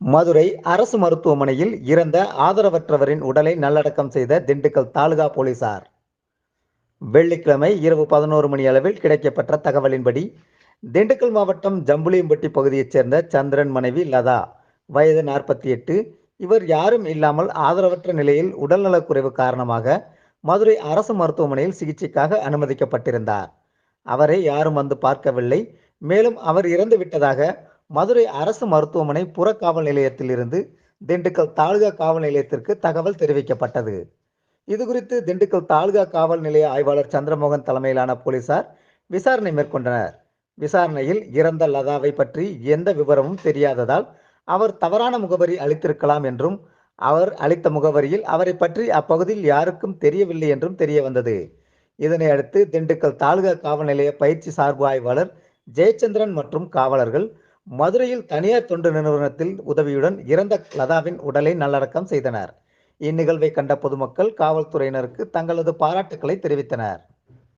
மதுரை அரசு மருத்துவமனையில் இறந்த ஆதரவற்றவரின் உடலை நல்லடக்கம் செய்த திண்டுக்கல் தாலுகா போலீசார். வெள்ளிக்கிழமை இரவு பதினோரு மணி அளவில் கிடைக்கப்பெற்ற தகவலின்படி திண்டுக்கல் மாவட்டம் ஜம்புலியம்பட்டி பகுதியைச் சேர்ந்த சந்திரன் மனைவி லதா வயது நாற்பத்தி எட்டு இவர் யாரும் இல்லாமல் ஆதரவற்ற நிலையில் உடல்நலக்குறைவு காரணமாக மதுரை அரசு மருத்துவமனையில் சிகிச்சைக்காக அனுமதிக்கப்பட்டிருந்தார். அவரை யாரும் வந்து பார்க்கவில்லை. மேலும் அவர் இறந்து விட்டதாக மதுரை அரசு மருத்துவமனை புறக்காவல் நிலையத்திலிருந்து திண்டுக்கல் தாலுகா காவல் நிலையத்திற்கு தகவல் தெரிவிக்கப்பட்டது. இதுகுறித்து திண்டுக்கல் தாலுகா காவல் நிலைய ஆய்வாளர் சந்திரமோகன் தலைமையிலான போலீசார் விசாரணை மேற்கொண்டனர். விசாரணையில் இறந்த லதாவை பற்றி எந்த விவரமும் தெரியாததால் அவர் தவறான முகவரி அளித்திருக்கலாம் என்றும் அவர் அளித்த முகவரியில் அவரை பற்றி அப்பகுதியில் யாருக்கும் தெரியவில்லை என்றும் தெரிய வந்தது. இதனை அடுத்து திண்டுக்கல் தாலுகா காவல் நிலைய பயிற்சி சார்பு ஆய்வாளர் ஜெயச்சந்திரன் மற்றும் காவலர்கள் மதுரையில் தனியார் தொண்டு நிறுவனத்தில் உதவியுடன் இறந்த லதாவின் உடலை நல்லடக்கம் செய்தனர். இந்நிகழ்வை கண்ட பொதுமக்கள் காவல்துறையினருக்கு தங்களது பாராட்டுக்களை தெரிவித்தனர்.